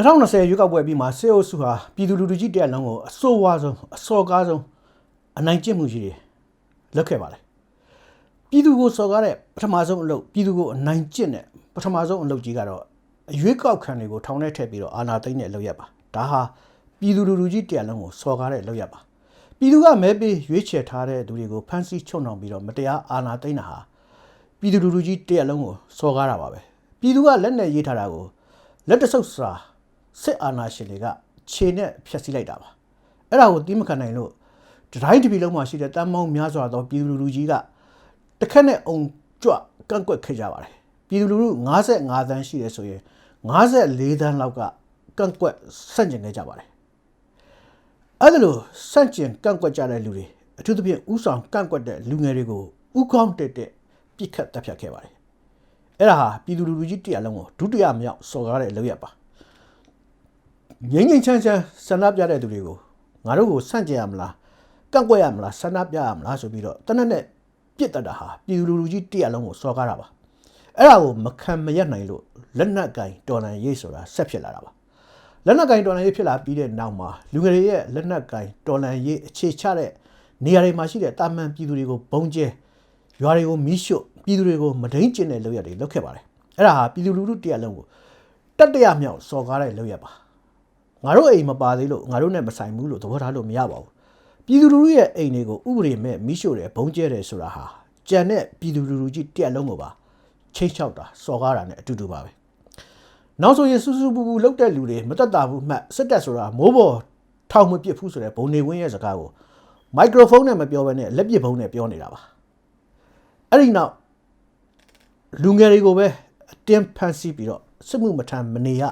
2020ရွေးကောက်ပွဲပြီးမှာစေအုပ်စုဟာပြည်သူလူထုကြီးတက်လုံးကိုအဆိုးဝါးဆုံးအစော်ကားဆုံးအနိုင်ကျင့်မှုကြီးတွေလုပ်ခဲ့ပါလေပြည်သူကိုစော်ကားတဲ့ပထမဆုံးအလုပ်ပြည်သူကိုအနိုင်ကျင့်တဲ့ပထမဆုံးအလုပ်ကြီးကတော့အရွေးကောက်ခံတွေကိုထောင်ထဲထည့်ပြီးတော့အာဏာသိမ်းတဲ့အလုပ်ရပါဒါဟာပြည်သူလူထုကြီးတက်လုံးကိုစော်ကားတဲ့အလုပ်ရပါပြည်သူကမဲပေးရွေးချယ်ထားတဲ့သူတွေကိုဖမ်းဆီးချုပ်နှောင်ပြီးတော့မတရားအာဏာသိမ်းတာဟာပြည်သူလူထုကြီးတရက်လုံးကိုစော်ကားတာပါပဲပြည်သူကလက်နဲ့ရေးထားတာကိုလက်တဆုပ်စာ စစ်အာဏာရှင်တွေကခြေနဲ့ဖျက်ဆီးလိုက်တာပါအဲ့ဒါကိုတီးမခံနိုင်လို့တတိုင်းတစ်ပြည်လုံးမှာရှိတဲ့တမ်းမောင်းများစွာသောပြည်သူလူထုကြီးကတစ်ခက်နဲ့အုံကြွကန့်ကွက်ခဲ့ကြပါတယ်ပြည်သူလူထု55သန်းရှိတယ်ဆိုရင်54သန်းလောက်ကကန့်ကွက်ဆန့်ကျင်ခဲ့ကြပါတယ်အဲ့ဒါလို့စန့်ကျင်ကန့်ကွက်ကြတဲ့လူတွေအထူးသဖြင့်ဥဆောင်ကန့်ကွက်တဲ့လူငယ်တွေကိုဥကောင်းတက်တက်ပြစ်ခတ်တပ်ဖြတ်ခဲ့ပါတယ်အဲ့ဒါဟာပြည်သူလူထုကြီးတရားလုံးကိုဒုတိယမြောက်စော်ကားတဲ့လုပ်ရပါ ငိမ့်ငိမ့်ချမ်းချမ်းဆန္ဒပြတဲ့သူတွေကိုငါတို့ကိုစန့်ကျင်ရမလားကန့်ကွက်ရမလားဆန္ဒပြရမလားဆိုပြီးတော့တနက်နဲ့ပြစ်တတ်တာဟာပြည်သူလူထုကြီးတရားလုံးကိုစော်ကားတာပါအဲ့ဒါကိုမခံမရနိုင်လို့လက်နက်ကင်တော်လန်ရေးဆိုတာဆက်ဖြစ်လာတာပါလက်နက်ကင်တော်လန်ရေးဖြစ်လာပြီးတဲ့နောက်မှာလူငယ်တွေရဲ့လက်နက်ကင်တော်လန်ရေးအခြေချတဲ့နေရာတွေမှာရှိတဲ့တာမန်ပြည်သူတွေကိုဘုံကျဲရွာတွေကိုမီးရှို့ပြည်သူတွေကိုမဒိန်ကျင်တဲ့လုပ်ရက်တွေလုပ်ခဲ့ပါတယ်အဲ့ဒါဟာပြည်သူလူထုတရားလုံးကိုတတ်တရမြောက်စော်ကားတဲ့လုပ်ရက်ပါ ငါတို့အိမ်မပါသေးလို့ငါတို့နဲ့မဆိုင်ဘူးလို့သဘောထားလို့မရပါဘူးပြည်သူလူထုရဲ့အိမ်တွေကိုဥပဒေမဲ့မီးရှို့တယ်ဘုံကျဲတယ်ဆိုတာဟာကြံတဲ့ပြည်သူလူထုကြီးတရားလုံးကိုပါချိန်ချောက်တာစော်ကားတာနဲ့အတူတူပါပဲနောက်ဆိုရင်စူးစူးပူပူလောက်တဲ့လူတွေမတက်တာဘူးမှတ်စစ်တက်ဆိုတာမိုးပေါ်ထောင်မပစ်ဘူးဆိုတဲ့ဘုံနေဝင်းရဲ့စကားကိုမိုက်ခရိုဖုန်းနဲ့မပြောဘဲနဲ့လက်ပစ်ဖုန်းနဲ့ပြောနေတာပါအဲ့ဒီနောက်လူငယ်တွေကိုပဲအတင်းဖန်ဆီးပြီးတော့စစ်မှုမထမ်းမနေရ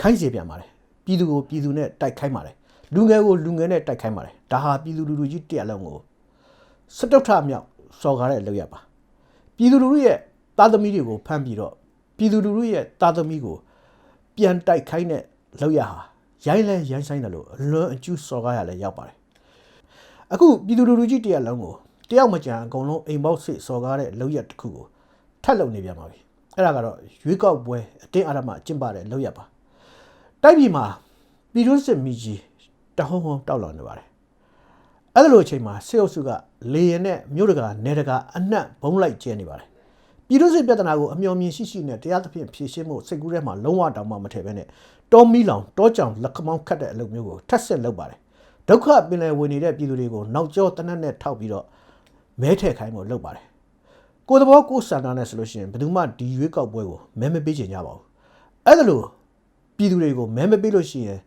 ခိုင်းစေပြန်ပါတယ် ပြည်သူကိုပြည်သူနဲ့တိုက်ခိုင်းပါတယ်လူငယ်ကိုလူငယ်နဲ့တိုက်ခိုင်းပါတယ်ဒါဟာပြည်သူလူထုကြီးတရားလုံးကိုစတုထမြောက်စော်ကားတဲ့လုပ်ရပါပြည်သူလူထုရဲ့သားသမီးတွေကိုဖမ်းပြီးတော့ပြည်သူလူထုရဲ့သားသမီးကိုပြန်တိုက်ခိုင်းတဲ့လောက်ရဟာရိုင်းလဲရိုင်းဆိုင်တယ်လို့အလွန်အကျူးစော်ကားရလဲရောက်ပါတယ်အခုပြည်သူလူထုကြီးတရားလုံးကိုတယောက်မကြံအကုန်လုံးအိမ်ပေါက်စစ်စော်ကားတဲ့လောက်ရတစ်ခုကိုထပ်လုံနေပြန်ပါပြီအဲ့ဒါကတော့ရွေးကောက်ပွဲအတင်းအဓမ္မကျင့်ပတဲ့လောက်ရပါ တိုက်ပြည်မှာပြည်တွင်းစစ်မိကြီးတဟုံးဟုံးတောက်လောင်နေပါတယ်အဲ့လိုအချိန်မှာစေအုပ်စုကလေရင်နဲ့မြို့တကာနယ်တကာအနှံ့ဘုံလိုက်ကျဲနေပါတယ်ပြည်သူ့စစ်ပြဿနာကိုအမျော်မြင်ရှိရှိနဲ့တရားသဖြင့်ဖြေရှင်းမှုစိတ်ကူးထဲမှာလုံးဝတောင်မှမထည့်ဘဲနဲ့တောမီလောင်တောကြောင်လက်ခမောင်းခတ်တဲ့အလုပ်မျိုးကိုထပ်ဆက်လုပ်ပါတယ်ဒုက္ခပင်လယ်ဝင်နေတဲ့ပြည်သူတွေကိုနောက်ကျောတနက်နဲ့ထောက်ပြီးတော့မဲထည့်ခိုင်းဖို့လုပ်ပါတယ်ကိုယ်သဘောကိုယ်စန္ဒနဲ့ဆိုလို့ရှိရင်ဘယ်သူမှဒီရွေးကောက်ပွဲကိုမဲမပေးချင်ကြပါဘူးအဲ့ဒါလို့ ပြည်သူတွေကိုမဲမပေးလို့ရှိရင်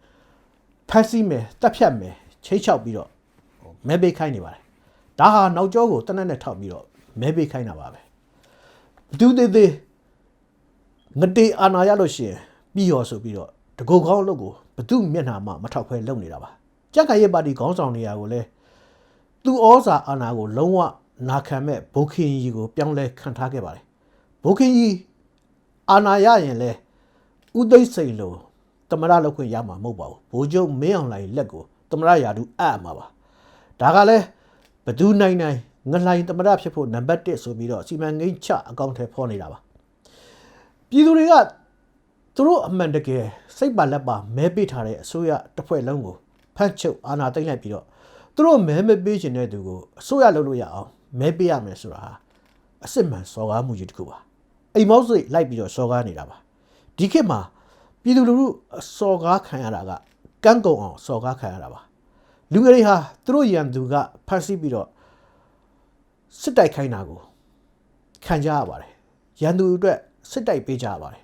ဖက်စီမယ်တက်ဖြတ်မယ်ချိတ်ချောက်ပြီးတော့ဟိုမဲပေးခိုင်းနေပါတယ်ဒါဟာနောက်ကျောကိုတနက်နဲ့ထောက်ပြီးတော့မဲပေးခိုင်းတာပါပဲဘသူသေးသေးငတေအာနာရလို့ရှိရင်ပြီးရောဆိုပြီးတော့တကုတ်ကောင်းအလုပ်ကိုဘသူမျက်နှာမှမထောက်ခွဲလုပ်နေတာပါကြက်ခိုင်ရဲ့ပါတီခေါင်းဆောင်နေရာကိုလည်းသူဩဇာအာဏာကိုလုံးဝနာခံမဲ့ဘိုခင်ကြီးကိုပြောင်းလဲခံထားခဲ့ပါတယ်ဘိုခင်ကြီးအာဏာရရင်လဲ ဥသိမ်းစိန်လိုတမရလောက်ခွင့်ရမှာမဟုတ်ပါဘူးဘိုးချုပ်မင်းအောင်လှိုင်လက်ကိုတမရယာဒူအပ်မှာပါဒါကလည်းဘသူနိုင်နိုင်ငလှိုင်တမရဖြစ်ဖို့နံပါတ်1ဆိုပြီးတော့စီမံကိန်းချအကောင့်ထဲဖော်နေတာပါပြည်သူတွေကသူတို့အမှန်တကယ်စိတ်ပါလက်ပါမဲပေးထားတဲ့အစိုးရတစ်ဖွဲ့လုံးကိုဖတ်ချုပ်အာဏာသိမ်းလိုက်ပြီးတော့သူတို့မဲမပေးချင်တဲ့သူကိုအစိုးရလုပ်လို့ရအောင်မဲပေးရမယ်ဆိုတာဟာအစစ်မှန်စော်ကားမှုကြီးတစ်ခုပါအိမ်မောက်စိတ်လိုက်ပြီးတော့စော်ကားနေတာပါ ဒီခေတ်မှာပြည်သူလူထုအစော်ကားခံရတာကကန်းကုံအောင်စော်ကားခံရတာပါလူငယ်တွေဟာသူတို့ရန်သူကဖမ်းဆီးပြီးတော့စစ်တိုက်ခိုင်းတာကိုခံကြရပါတယ်ရန်သူအတွက်စစ်တိုက်ပေးကြရပါတယ်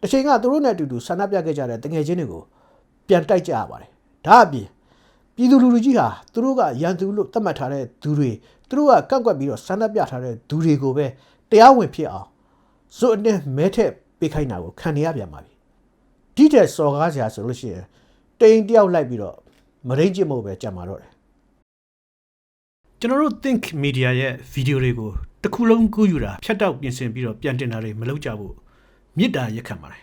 တစ်ချိန်ကသူတို့နဲ့အတူတူဆန္ဒပြခဲ့ကြတဲ့တငယ်ချင်းတွေကိုပြန်တိုက်ကြရပါတယ်ဒါအပြင်ပြည်သူလူထုကြီးဟာသူတို့ကရန်သူလို့သတ်မှတ်ထားတဲ့သူတွေသူတို့ကကန့်ကွက်ပြီးတော့ဆန္ဒပြထားတဲ့သူတွေကိုပဲတရားဝင်ဖြစ်အောင်ဇွတ်အနဲ့မဲထက် ပေးခိုင်းတာကိုခံနေရပြန်ပါပြီဒီတဲ့စော်ကားစရာဆိုလို့ရှိရင်တိန်တယောက်လိုက်ပြီးတော့မရိတ်ကျစ်မို့ပဲကြံပါတော့တယ်ကျွန်တော်တို့ think media ရဲ့ဗီဒီယိုတွေကိုတစ်ခုလုံးကူးယူတာဖြတ်တောက်ပြင်ဆင်ပြီးတော့ပြန်တင်တာတွေမလုပ်ကြဘူးမြစ်တာရက်ခံပါတယ်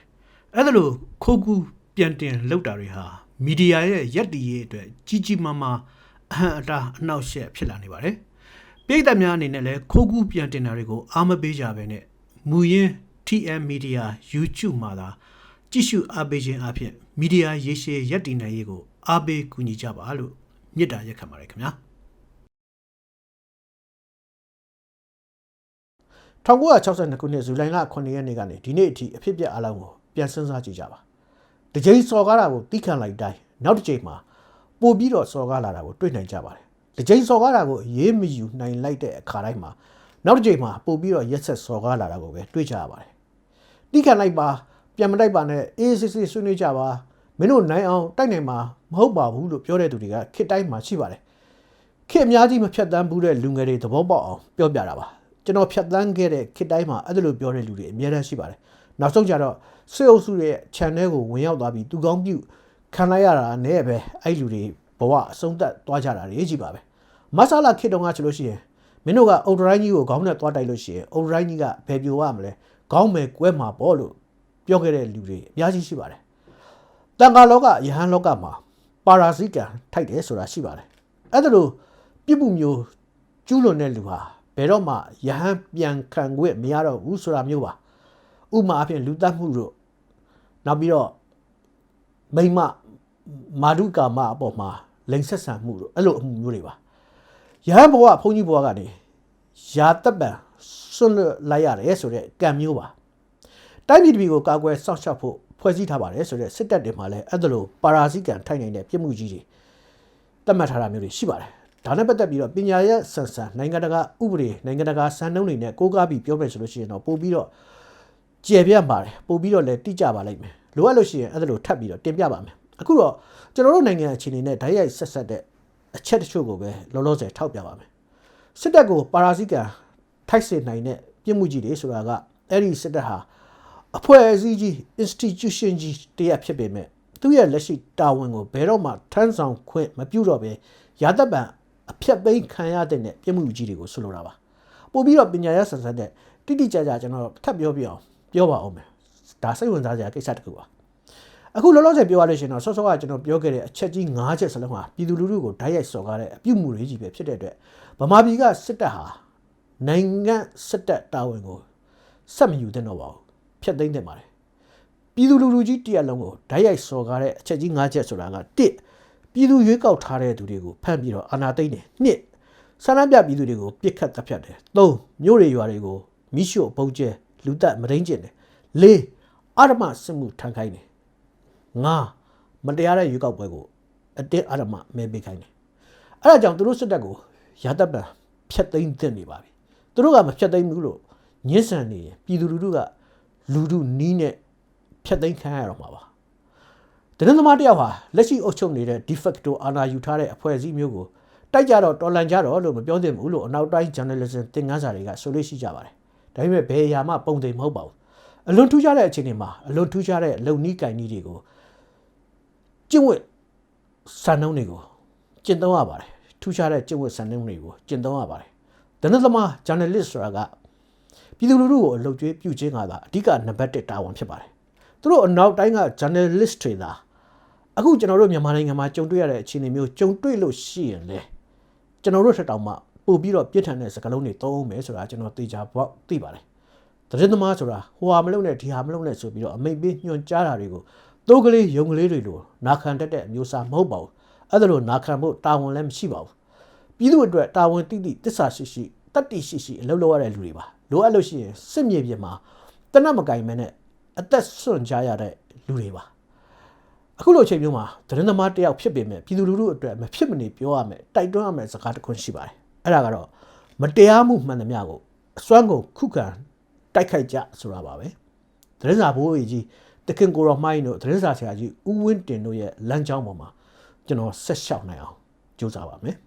အဲ့ဒါလို့ခိုးကူးပြန်တင်လုပ်တာတွေဟာမီဒီယာရဲ့ရက်တီရေးအတွက်ကြီးကြီးမားမားအဟံအတားအနှောက်အယှက်ဖြစ်လာနေပါတယ်ပြည်သက်များအနေနဲ့လည်းခိုးကူးပြန်တင်တာတွေကိုအားမပေးကြဘဲနဲ့မူရင်း TM Media YouTube မှာသာကြည့်ရှုအားပေးခြင်းအပြင်မီဒီယာရေရှည်ရပ်တည်နိုင်ရေးကိုအားပေးကူညီကြပါလို့မြစ်တာရက်ခံပါတယ်ခင်ဗျာ1962ခုနှစ်ဇူလိုင်လ9ရက်နေ့ကနေဒီနေ့အထိအဖြစ်အပျက်အလုံးကိုပြန်စဉ်းစားကြည့်ကြပါတစ်ချိန်စော်ကားတာကိုတီးခံလိုက်တိုင်းနောက်တစ်ချိန်မှာပို့ပြီးတော့စော်ကားလာတာကိုတွေ့နိုင်ကြပါတယ်တစ်ချိန်စော်ကားတာကိုအေးမယူနိုင်လိုက်တဲ့အခါတိုင်းမှာနောက်တစ်ချိန်မှာပို့ပြီးတော့ရက်ဆက်စော်ကားလာတာကိုပဲတွေ့ကြရပါတယ် တီးခံလိုက်ပါပြန်မတိုက်ပါနဲ့အေးစစ်စစ်ဆွေးနွေးကြပါမင်းတို့နိုင်အောင်တိုက်နိုင်မှာမဟုတ်ပါဘူးလို့ပြောတဲ့သူတွေကခစ်တိုင်းမှာရှိပါတယ်ခေအများကြီးမဖြတ်တန်းဘူးတဲ့လူငယ်တွေသဘောပေါက်အောင်ပြောပြတာပါကျွန်တော်ဖြတ်တန်းခဲ့တဲ့ခေတိုင်းမှာအဲ့ဒါလိုပြောတဲ့လူတွေအများတန်းရှိပါတယ်နောက်ဆုံးကြတော့ဆွေအုပ်စုရဲ့ channel ကိုဝင်ရောက်သွားပြီးသူကောင်းပြုခံလိုက်ရတာနဲ့ပဲအဲ့လူတွေဘဝအဆုံးသတ်သွားကြတာရေးကြည့်ပါပဲမဆာလာခေတုံကဆိုလို့ရှိရင်မင်းတို့ကအုတ်ဒရိုင်းကြီးကိုခေါင်းနဲ့သွားတိုက်လို့ရှိရင်အုတ်ဒရိုင်းကြီးကဘယ်ပြိုရမလဲ ခေါင်းပဲကွဲမှာပေါ့လို့ပြောခဲ့တဲ့လူတွေအများကြီးရှိပါတယ်တန်ခါလောကယဟန်လောကမှာပါရာဇိကံထိုက်တယ်ဆိုတာရှိပါတယ်အဲ့ဒါလို့ပြစ်မှုမျိုးကျူးလွန်တဲ့လူဟာဘယ်တော့မှယဟန်ပြန်ခံခွင့်မရတော့ဘူးဆိုတာမျိုးပါဥမာအဖြစ်လူတတ်မှုတို့နောက်ပြီးတော့မိမမာဒုကာမအပေါ်မှာလိန်ဆက်ဆံမှုတို့အဲ့လိုအမှုမျိုးတွေပါယဟန်ဘဝဘုန်းကြီးဘဝကနေယာတပ်ပံ ဆွန့်လွတ်လိုက်ရတယ်ဆိုတဲ့ကံမျိုးပါတိုင်းပြည်တပြည်ကိုကာကွယ်စောင့်ရှောက်ဖို့ဖွဲ့စည်းထားပါတယ်ဆိုတဲ့စစ်တပ်တွေမှာလည်းအဲ့ဒါလိုပါရာဇိကံထိုက်နိုင်တဲ့ပြစ်မှုကြီးတွေတတ်မှတ်ထားတာမျိုးတွေရှိပါတယ်ဒါနဲ့ပတ်သက်ပြီးတော့ပညာရဲ့ဆန်ဆန်နိုင်ငံတကာဥပဒေနိုင်ငံတကာစံနှုန်းတွေနဲ့ကိုးကားပြီးပြောမယ်ဆိုလို့ရှိရင်တော့ပို့ပြီးတော့ကျယ်ပြန့်ပါတယ်ပို့ပြီးတော့လည်းတိကျပါလိမ့်မယ်လိုအပ်လို့ရှိရင်အဲ့ဒါလိုထပ်ပြီးတော့တင်ပြပါမယ်အခုတော့ကျွန်တော်တို့နိုင်ငံအခြေအနေနဲ့ဓာတ်ရိုက်ဆက်ဆက်တဲ့အချက်တချို့ကိုပဲလောလောဆယ်ထောက်ပြပါမယ်စစ်တပ်ကိုပါရာဇိကံ ထိုက်စေနိုင်တဲ့ပြစ်မှုကြီးတွေဆိုတာကအဲ့ဒီစစ်တပ်ဟာအဖွဲ့အစည်းကြီး institution ကြီးတရဖြစ်ပေမဲ့သူ့ရဲ့လက်ရှိတာဝန်ကိုဘယ်တော့မှထမ်းဆောင်ခွင့်မပြုတော့ပဲရာသက်ပံအဖြတ်သိမ်းခံရတဲ့နဲ့ပြစ်မှုကြီးတွေကိုဆွလိုတာပါပို့ပြီးတော့ပညာရဆန်ဆန်တဲ့တိတိကျကျကျွန်တော်ထပ်ပြောပြအောင်ပြောပါအောင်မယ်ဒါစိတ်ဝင်စားစရာကိစ္စတစ်ခုပါအခုလောလောဆယ်ပြောရလို့ရှိရင်တော့ဆော့ဆော့ကကျွန်တော်ပြောခဲ့တဲ့အချက်ကြီး၅ချက်စလုံးဟာပြည်သူလူထုကိုဓာတ်ရိုက်စော်ကားတဲ့အပြုမှုတွေကြီးပဲဖြစ်တဲ့အတွက်ဗမာပြည်ကစစ်တပ်ဟာ နိုင်ငံစစ်တပ်တာဝန်ကိုဆက်မယူသင့်တော့ပါဘူးဖျက်သိမ်းသင့်ပါတယ်ပြည်သူလူထုကြီးတရက်လုံးကိုဓာတ်ရိုက်စော်ကားတဲ့အချက်ကြီး၅ချက်ဆိုတာကတစ်ပြည်သူရွေးကောက်ထားတဲ့သူတွေကိုဖမ်းပြီးတော့အာဏာသိမ်းတယ်နှစ်ဆန္ဒပြပြည်သူတွေကိုပြစ်ခတ်တပ်ဖြတ်တယ်သုံးမြို့တွေရွာတွေကိုမိရှို့ပုံကျဲလူတက်မရင်းကျင်တယ်လေးအာရမစစ်မှုထမ်းခိုင်းတယ်ငါမတရားတဲ့ရွေးကောက်ပွဲကိုအတင်းအာရမမဲပေးခိုင်းတယ်အဲ့ဒါကြောင့်သူတို့စစ်တပ်ကိုရာတပ်ပံဖျက်သိမ်းသင့်နေပါပြီ သူတို့ကမဖျက်သိမ်းဘူးလို့ညှဉ်းဆန်နေရင်ပြည်သူလူထုကလူထုနီးနဲ့ဖျက်သိမ်းခံရတော့မှာပါတနင်္သမားတယောက်ဟာလက်ရှိအုပ်ချုပ်နေတဲ့ de facto အာဏာယူထားတဲ့အဖွဲ့အစည်းမျိုးကိုတိုက်ကြတော့တော်လန်ကြတော့လို့မပြောသင့်ဘူးလို့အနောက်တိုင်း journalism သင်ခန်းစာတွေကဆိုလို့ရှိကြပါတယ်ဒါပေမဲ့ဘယ်အရာမှပုံသိမဟုတ်ပါဘူးအလွန်ထူးခြားတဲ့အခြေအနေမှာအလွန်ထူးခြားတဲ့လုံနီးကင်နီးတွေကိုကျင့်ဝတ်စံနှုန်းတွေကိုကျင့်သုံးရပါတယ်ထူးခြားတဲ့ကျင့်ဝတ်စံနှုန်းတွေကိုကျင့်သုံးရပါတယ် ဒနသမား journalist ဆိုတာကပြည်သူလူထုကိုအလုပ်ကျွေးပြုခြင်းကသာအဓိကနံပါတ်1တာဝန်ဖြစ်ပါတယ်သူတို့အနောက်တိုင်းက journalist တွေသာအခုကျွန်တော်တို့မြန်မာနိုင်ငံမှာကြုံတွေ့ရတဲ့အခြေအနေမျိုးကြုံတွေ့လို့ရှိရင်လေကျွန်တော်တို့ထက်တောင်မှပို့ပြီးတော့ပြစ်ထန်တဲ့စကားလုံးတွေသုံးအောင်မယ်ဆိုတာကျွန်တော်သိကြပေါ့သိပါတယ်သတင်းသမားဆိုတာဟိုဟာမလုပ်နဲ့ဒီဟာမလုပ်နဲ့ဆိုပြီးတော့အမိတ်ပေးညွှန်ကြားတာတွေကိုတိုးကလေးယုံကလေးတွေလိုနာခံတတ်တဲ့အမျိုးအစားမဟုတ်ပါဘူးအဲ့ဒါလိုနာခံဖို့တာဝန်လည်းမရှိပါဘူးပြည်သူအတွက်တာဝန်တိတိတစ္ဆာရှိရှိ တတ္တိရှိရှိအလုပ်လုပ်ရတဲ့လူတွေပါလိုအပ်လို့ရှိရင်စစ်မြေပြင်မှာတနတ်မကင်မဲနဲ့အသက်ဆွန့်ကြရတဲ့လူတွေပါအခုလိုအချိန်မျိုးမှာသတင်းသမားတယောက်ဖြစ်ပေမဲ့ပြည်သူလူထုအတွက်မဖြစ်မနေပြောရမယ်တိုက်တွန်းရမယ်စကားတစ်ခွန်းရှိပါတယ်အဲ့ဒါကတော့မတရားမှုမှန်သမျှကိုအစွမ်းကုန်ခုခံတိုက်ခိုက်ကြဆိုတာပါပဲသတင်းစာဘိုးကြီးတခင်ကိုရောမိုင်းတို့သတင်းစာဆရာကြီးဦးဝင်းတင်တို့ရဲ့လမ်းကြောင်းပေါ်မှာကျွန်တော်ဆက်လျှောက်နိုင်အောင်ကြိုးစားပါမယ်